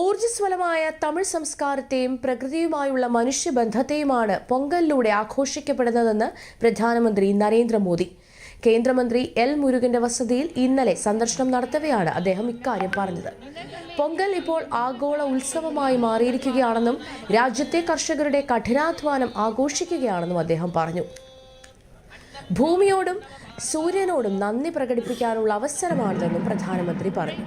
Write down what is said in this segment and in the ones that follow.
ഊർജസ്വലമായ തമിഴ് സംസ്കാരത്തെയും പ്രകൃതിയുമായുള്ള മനുഷ്യബന്ധത്തെയുമാണ് പൊങ്കലിലൂടെ ആഘോഷിക്കപ്പെടുന്നതെന്ന് പ്രധാനമന്ത്രി നരേന്ദ്രമോദി. കേന്ദ്രമന്ത്രി എൽ മുരുകന്റെ വസതിയിൽ ഇന്നലെ സന്ദർശനം നടത്തവെയാണ് അദ്ദേഹം ഇക്കാര്യം പറഞ്ഞത്. പൊങ്കൽ ഇപ്പോൾ ആഗോള ഉത്സവമായി മാറിയിരിക്കുകയാണെന്നും രാജ്യത്തെ കർഷകരുടെ കഠിനാധ്വാനം ആഘോഷിക്കുകയാണെന്നും അദ്ദേഹം പറഞ്ഞു. ഭൂമിയോടും സൂര്യനോടും നന്ദി പ്രകടിപ്പിക്കാനുള്ള അവസരമാണിതെന്നും പ്രധാനമന്ത്രി പറഞ്ഞു.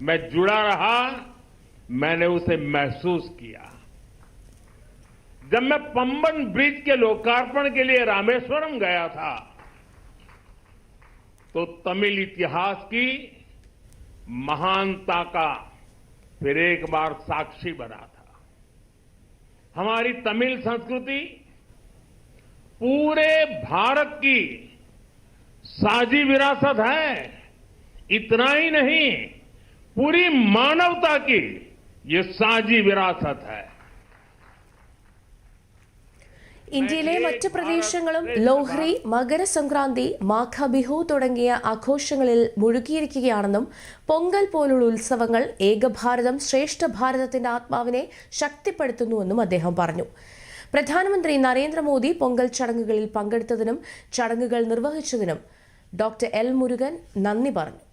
मैं जुड़ा रहा, मैंने उसे महसूस किया। जब मैं पंबन ब्रिज के लोकार्पण के लिए रामेश्वरम गया था तो तमिल इतिहास की महानता का फिर एक बार साक्षी बना था। हमारी तमिल संस्कृति पूरे भारत की साझी विरासत है, इतना ही नहीं पूरी मानवता की ये साझी विरासत है ഇന്ത്യയിലെ മറ്റ് പ്രദേശങ്ങളും ലോഹ്രി മകരസംക്രാന്തി മാഘബിഹു തുടങ്ങിയ ആഘോഷങ്ങളിൽ മുഴുകിയിരിക്കുകയാണെന്നും പൊങ്കൽ പോലുള്ള ഉത്സവങ്ങൾ ഏകഭാരതം ശ്രേഷ്ഠ ഭാരതത്തിന്റെ ആത്മാവിനെ ശക്തിപ്പെടുത്തുന്നുവെന്നും അദ്ദേഹം പറഞ്ഞു പ്രധാനമന്ത്രി നരേന്ദ്രമോദി പൊങ്കൽ ചടങ്ങുകളിൽ പങ്കെടുത്തതിനും ചടങ്ങുകൾ നിർവഹിച്ചതിനും ഡോക്ടർ എൽ മുരുകൻ നന്ദി പറഞ്ഞു